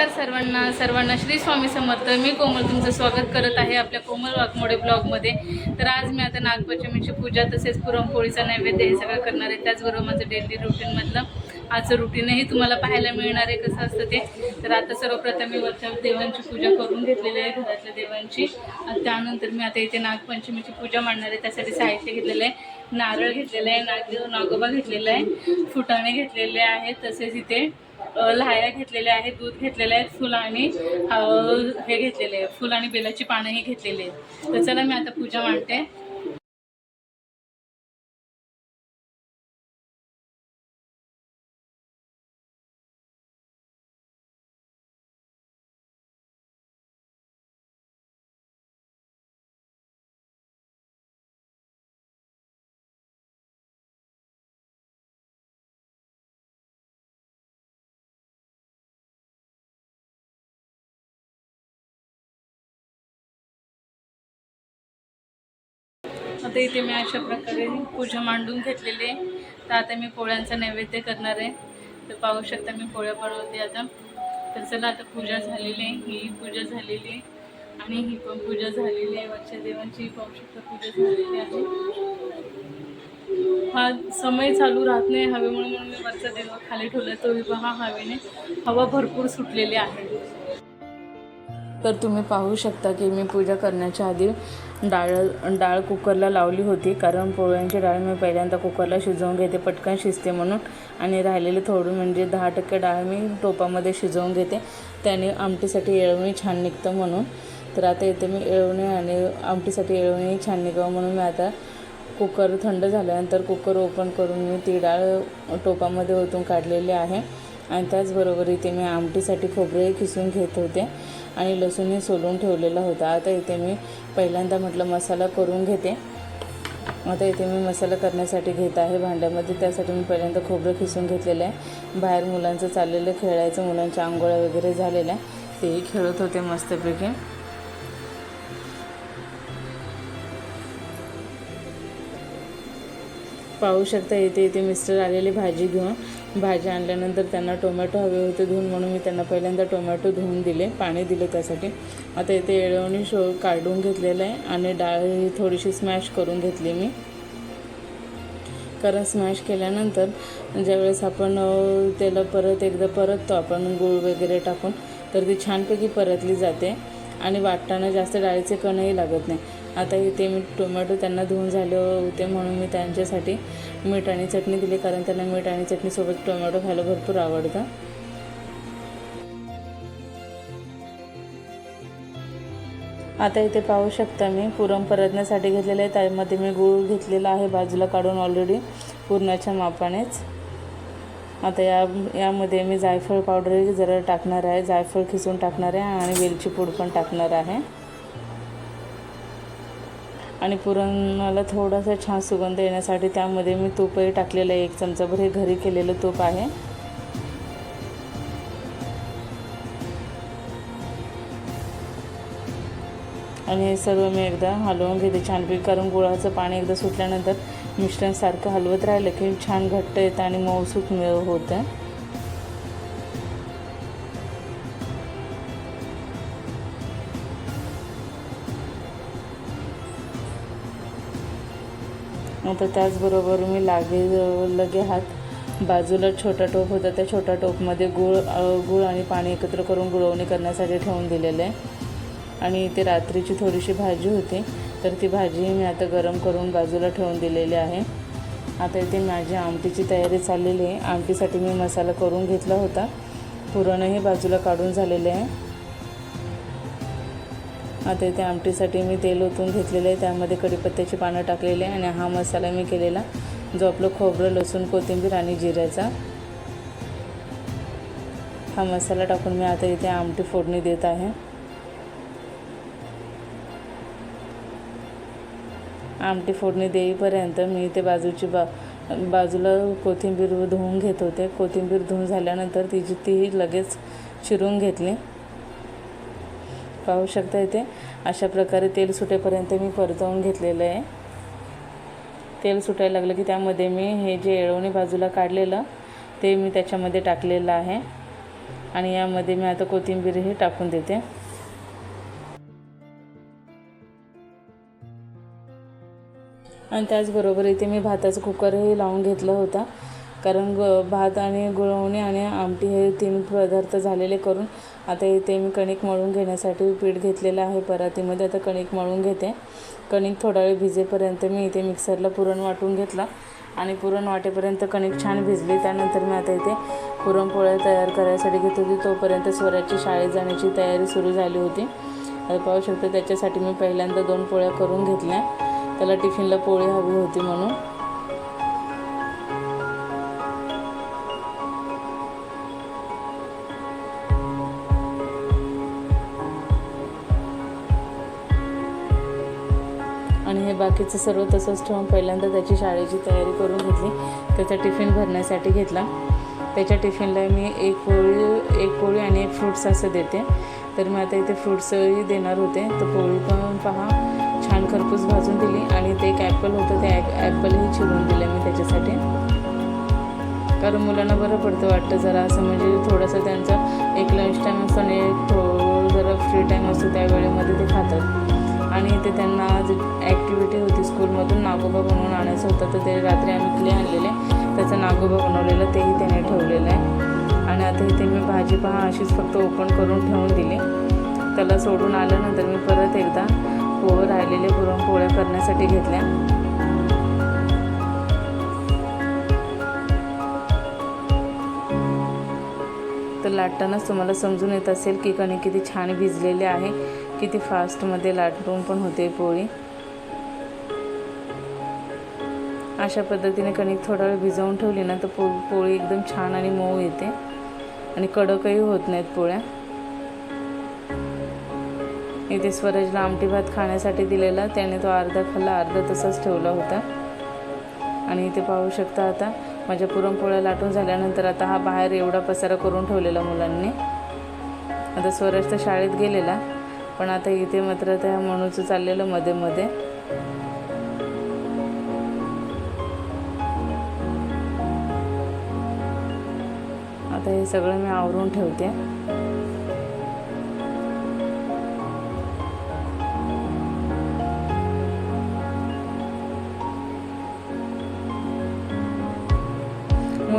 नमस्कार सर्वांना सर्वांना श्री स्वामी समर्थ. मी कोमल तुमचं स्वागत करत आहे आपल्या कोमल वाघमोडे ब्लॉगमध्ये. तर आज मी आता नागपंचमीची पूजा तसेच पुरणपोळीचा नैवेद्य हे सगळं करणार आहे. त्याचबरोबर माझं डेली रुटीनमधलं आजचं रुटीनही तुम्हाला पाहायला मिळणार आहे कसं असतं ते. तर आता सर्वप्रथम मी वरच्या देवांची पूजा करून घेतलेली आहे घरातल्या देवांची. त्यानंतर मी आता इथे नागपंचमीची पूजा मांडणार आहे. त्यासाठी साहित्य घेतलेलं आहे नारळ घेतलेलं आहे नागदेव नागोबा घेतलेला आहे फुटाणे घेतलेले आहेत तसेच इथे लाह्या घेतलेल्या आहेत दूध घेतलेलं आहे फुलं आणि हे घेतलेले आहे फुलं आणि बेलाची पानंही घेतलेली आहेत. तर चला मी आता पूजा मांडते. आता इथे मी अशा प्रकारे पूजा मांडून घेतलेली आहे. तर आता मी पोळ्यांचा नैवेद्य करणार आहे. तर पाहू शकता मी पोळ्या बनवते आता. तर चला आता पूजा झालेली आहे. ही पूजा झालेली आहे. आणि ही पण पूजा झालेली आहे. वरच्या देवांची पाहू शकता पूजा झालेली आहे. हा समय चालू राहत नाही हवेमुळे म्हणून मी वरचा देव खाली ठेवला तो विवाह हवेने हवा भरपूर सुटलेली आहे. तर तुम्ही पाहू शकता की मी पूजा करण्याच्या आधी डाळ डाळ कुकरला लावली होती. कारण पोळ्यांची डाळ मी पहिल्यांदा कुकरला शिजवून घेते पटकन शिजते म्हणून. आणि राहिलेली थोडं म्हणजे दहा टक्के डाळ मी टोपामध्ये शिजवून घेते. त्याने आमटीसाठी येळवणी छान निघतं म्हणून. तर आता इथे मी येळवणी आणि आमटीसाठी येळवणी छान निघावं म्हणून मी आता कुकर थंड झाल्यानंतर कुकर ओपन करून मी ती डाळ टोपामध्ये ओतून काढलेली आहे. आणि त्याचबरोबर इथे मी आमटीसाठी खोबरे किसून घेत होते आणि लसूणही सोलून ठेवलेला होता. आता इथे मी पहिल्यांदा म्हटलं मसाला करून घेते. आता इथे मी मसाला करण्यासाठी घेत आहे भांड्यामध्ये. त्यासाठी मी पहिल्यांदा खोबरं खिसून घेतलेलं आहे. बाहेर मुलांचं चाललेलं खेळायचं मुलांच्या आंघोळ्या वगैरे झालेल्या तेही खेळत होते मस्तपैकी. पाहू शकता इथे इथे मिस्टर आलेली भाजी घेऊन. भाज्या आणल्यानंतर त्यांना टोमॅटो हवे होते धुवून म्हणून मी त्यांना पहिल्यांदा टोमॅटो धुवून दिले पाणी दिले त्यासाठी. आता इथे येळवणी शो काढून घेतलेलं आहे आणि डाळ ही थोडीशी स्मॅश करून घेतली मी. कारण स्मॅश केल्यानंतर ज्यावेळेस आपण त्याला परत एकदा परततो आपण गूळ वगैरे टाकून तर ती छानपैकी परतली जाते आणि वाटताना जास्त डाळीचे कणही लागत नाही. आता इथे मी टोमॅटो त्यांना धुवून झाले होते म्हणून मी त्यांच्यासाठी मीठ आणि चटणी दिली कारण त्यांना मीठ आणि चटणीसोबत टोमॅटो खायला भरपूर आवडतं. आता इथे पाहू शकता मी पुरण परतण्यासाठी घेतलेलं आहे. त्यामध्ये मी गूळ घेतलेला आहे बाजूला काढून ऑलरेडी पुरणाच्या मापानेच. आता या यामध्ये मी जायफळ पावडर जरा टाकणार आहे. जायफळ खिसून टाकणार आहे आणि वेलची पूड पण टाकणार आहे. आणि पुरणाला थोडासा छान सुगंध येण्यासाठी त्यामध्ये मी तूपही टाकलेलं आहे. एक चमचाभर हे घरी केलेलं तूप आहे. आणि हे सर्व मी एकदा हलवून घेते छानपैकी कारण गुळाचं पाणी एकदा सुटल्यानंतर मिश्रण सारखं हलवत राहिलं की छान घट्ट येतं आणि मऊसूक मिळ होतं. आता त्याचबरोबर मी लागे लगे हात बाजूला छोटा टोप होता त्या छोट्या टोपमध्ये गूळ गूळ आणि पाणी एकत्र करून गुळवणी करण्यासाठी ठेवून दिलेलं. आहे आणि इथे रात्रीची थोडीशी भाजी होती तर ती भाजी मी आता गरम करून बाजूला ठेवून दिलेली आहे. आता इथे माझी आमटीची तयारी चाललेली आहे. आमटीसाठी मी मसाला करून घेतला होता. पुरणही बाजूला काढून झालेले आहे. आता इथे आमटीसाठी मी तेल ओतून घेतलेलं आहे. त्यामध्ये कढीपत्त्याची पानं टाकलेली आहे आणि हा मसाला मी केलेला जो आपलं खोबरं लसूण कोथिंबीर आणि जिऱ्याचा. हा मसाला टाकून मी आता इथे आमटी फोडणी देत आहे. आमटी फोडणी देईपर्यंत मी इथे बाजूची बा बाजूला कोथिंबीर धुवून घेत होते. कोथिंबीर धुवून झाल्यानंतर तिची तीही लगेच चिरून घेतली. पाहू शकता इथे. अशा प्रकारे तेल सुटेपर्यंत मी परतवून घेतलेलं आहे. तेल सुटायला लागलं की त्यामध्ये मी हे जे येळवणी बाजूला काढलेलं ते मी त्याच्यामध्ये टाकलेलं आहे. आणि यामध्ये मी आता कोथिंबीरही टाकून देते. आणि त्याचबरोबर इथे मी भाताचं कुकरही लावून घेतलं होता. कारण ग भात आणि गुळवणी आणि आमटी हे तीन पदार्थ झालेले करून आता इथे मी कणिक मळून घेण्यासाठी पीठ घेतलेलं आहे परातीमध्ये. आता कणिक मळून घेते. कणिक थोडा वेळ भिजेपर्यंत मी इथे मिक्सरला पुरण वाटून घेतला आणि पुरण वाटेपर्यंत कणिक छान भिजली. त्यानंतर मी आता इथे पुरणपोळ्या तयार करायसाठी घेत होती. तोपर्यंत स्वराची शाळेत जाण्याची तयारी सुरू झाली होती. पाहू शकतो त्याच्यासाठी मी पहिल्यांदा दोन पोळ्या करून घेतल्या. त्याला टिफिनला पोळी हवी होती म्हणून. बाकीचं सर्व तसंच ठेवून पहिल्यांदा त्याची शाळेची तयारी करून घेतली. त्याचा टिफिन भरण्यासाठी घेतला. त्याच्या टिफिनला मी एक पोळी एक पोळी आणि एक फ्रूट्स असं देते. तर मी आता इथे फ्रूट्सही देणार होते. तर पोळी पण पहा छान खरपूस भाजून दिली आणि ते एक ॲपल होतं ते ॲपलही चिरून दिलं मी त्याच्यासाठी. कारण मुलांना बरं पडतं वाटतं जरा असं म्हणजे थोडंसं त्यांचा एक लंच टाईम असतो आणि एक थोडं जरा फ्री टाईम असतो त्या वेळेमध्ये ते खातात. आणि इथे त्यांना आज ॲक्टिव्हिटी होती स्कूलमधून नागोबा बनवून आणायचं होतं तर ते रात्री आम्ही फुले आणलेले. त्याचं नागोबा बनवलेलं तेही त्याने ठेवलेलं आहे. आणि आता इथे मी भाजी पहा अशीच फक्त ओपन करून ठेवून दिली. त्याला सोडून आल्यानंतर मी परत एकदा पोळं राहिलेले पुरणपोळ्या करण्यासाठी घेतल्या. तर लाटतानाच तुम्हाला समजून येत असेल की कणी किती छान भिजलेले आहे. किती फास्टमध्ये लाटून पण होते पोळी. अशा पद्धतीने कणिक थोडा वेळ भिजवून ठेवली ना तर पो पोळी एकदम छान आणि मऊ येते. आणि कडकही होत नाहीत पोळ्या. इथे स्वराजला आमटी भात खाण्यासाठी दिलेला त्याने तो अर्धा खाल्ला अर्धा तसाच ठेवला होता. आणि इथे पाहू शकता आता माझ्या पुरणपोळ्या लाटून झाल्यानंतर आता हा बाहेर एवढा पसारा करून ठेवलेला मुलांनी. आता स्वराज तर शाळेत गेलेला. पण आता इथे मात्र त्या मनूचं चाललेलं मध्ये मध्ये. आता हे सगळं मी आवरून ठेवते.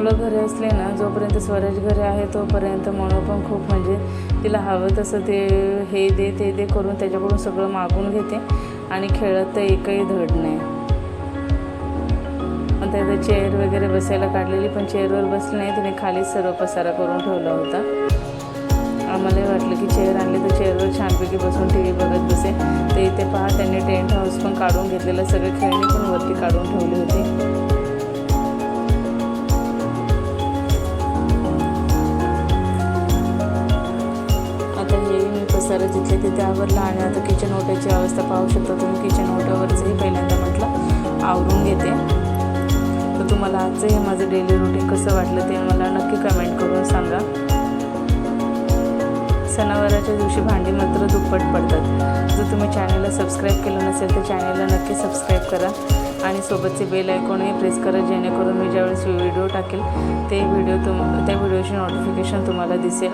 मुलं घरी असले ना जोपर्यंत स्वराज घरी आहे तोपर्यंत म्हणून पण खूप म्हणजे तिला हवं तसं ते हे दे ते दे करून त्याच्याकडून सगळं मागून घेते. आणि खेळत तर एकही धड नाही. मग त्याचा चेअर वगैरे बसायला काढलेली पण चेअरवर बसली नाही. तिने खालीच सर्व पसारा करून ठेवला होता. आम्हालाही वाटलं की चेअर आणली तर चेअरवर छानपैकी बसून टी व्ही बघत बसे. ते इथे पहा त्यांनी टेंट हाऊस पण काढून घेतलेलं सगळे खेळणी पण वरती काढून ठेवली होती. तिथे आवरला आणि आता किचन ओट्याची अवस्था पाहू शकता तुम्ही. किचन ओट्यावरचंही पहिल्यांदा म्हटलं आवरून घेते. तर तुम्हाला आजचं हे माझं डेली रुटीन कसं वाटलं ते मला नक्की कमेंट करून सांगा. सणावाराच्या दिवशी भांडी मात्र दुप्पट पडतात. जर तुम्ही चॅनलला सबस्क्राईब केलं नसेल तर चॅनलला नक्की सबस्क्राईब करा. आणि सोबतचे बेल ऐकूनही प्रेस करा जेणेकरून मी ज्यावेळेस व्हिडिओ टाकेल ते व्हिडिओ तुम त्या व्हिडिओची नोटिफिकेशन तुम्हाला दिसेल.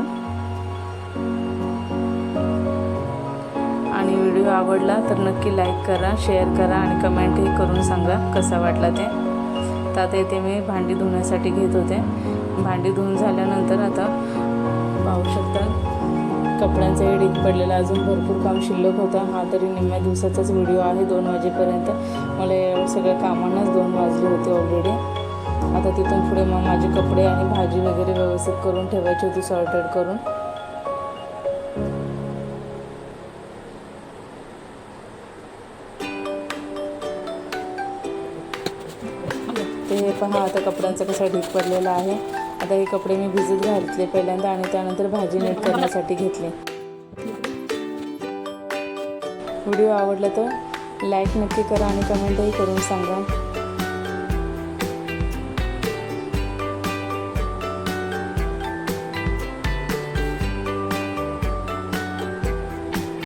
व्हिडिओ आवडला तर नक्की लाईक करा शेअर करा आणि कमेंटही करून सांगा कसा वाटला ते. तर आता इथे मी भांडी धुण्यासाठी घेत होते. भांडी धुवून झाल्यानंतर आता पाहू शकता कपड्यांचाही ढीक पडलेला अजून भरपूर काम शिल्लक होतं. हा तरी निम्म्या दिवसाचाच व्हिडिओ आहे दोन वाजेपर्यंत. मला यावेळी सगळ्या कामांनाच दोन वाजले होते ऑलरेडी आता तिथून पुढे मग माझे कपडे आणि भाजी वगैरे व्यवस्थित करून ठेवायची होती सॉर्टेड करून. पहा आता कपड्यांचा कसा ढीक पडलेला आहे. आता हे कपडे मी भिजत घातले पहिल्यांदा आणि त्यानंतर भाजी नीट करण्यासाठी घेतले. व्हिडिओ आवडला तर लाईक नक्की करा आणि कमेंटही करून सांगा.